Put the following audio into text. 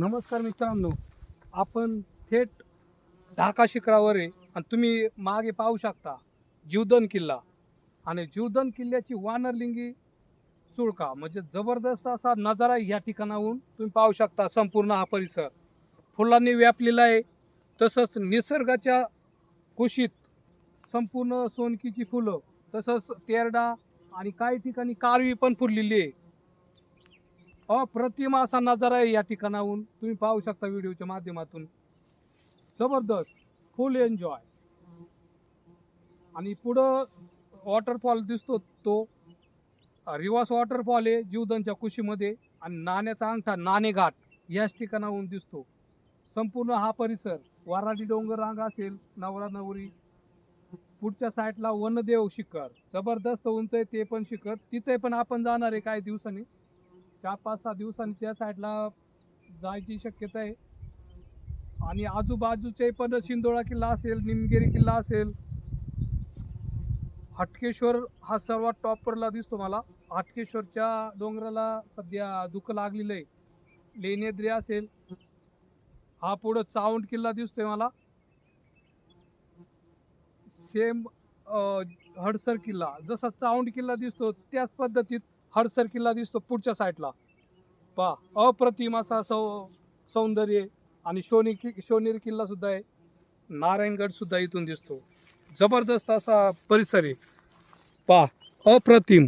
नमस्कार मित्रांनो आपण थेट ढाका शिखरावर आहे आणि तुम्ही मागे पाहू शकता जीवदन किल्ला. आणि जीवदन किल्ल्याची वानरलिंगी चुळका म्हणजे जबरदस्त असा नजारा या ठिकाणाहून तुम्ही पाहू शकता संपूर्ण हा परिसर. फुलांनी व्यापलेला आहे तसंच निसर्गाच्या कुशीत संपूर्ण सोनकीची फुलं तसंच तेरडा आणि काही ठिकाणी कारवी पण फुललेली आहे. अप्रतिम असा नजारा आहे या ठिकाणाहून. तुम्ही पाहू शकता व्हिडिओच्या माध्यमातून. जबरदस्त. फुल एन्जॉय आणि पुढं वॉटरफॉल दिसतो तो. रिवास वॉटरफॉल आहे जीवदनच्या कुशीमध्ये. आणि नाण्याचा अंगठा नाणेघाट याच ठिकाणाहून दिसतो. संपूर्ण हा परिसर. वाराडी डोंगर रांग असेल नवरा नवरी. पुढच्या साईडला वनदेव शिखर. जबरदस्त उंच आहे ते पण शिखर. तिथे पण आपण जाणार आहे काही दिवसांनी. चार पाच सहा दिवसांनी त्या साईडला जायची शक्यता आहे. आणि आजूबाजूचे पण शिंदोळा किल्ला असेल निमगिरी किल्ला असेल हटकेश्वर हा सर्वात टॉपरला दिसतो मला. हटकेश्वरच्या डोंगराला सध्या दुःख लागलेलं आहे. लेण्याद्री असेल हा पुढं चावंड किल्ला दिसतोय मला. सेम हडसर किल्ला जसा चावंड किल्ला दिसतो त्याच पद्धतीत हडसर किल्ला दिसतो पुढच्या साईडला पा अप्रतिम असा सौ सौंदर्य आणि शोनी कि शोनेर किल्लासुद्धा आहे. नारायणगडसुद्धा इथून दिसतो. जबरदस्त असा परिसर आहे. पा अप्रतिम.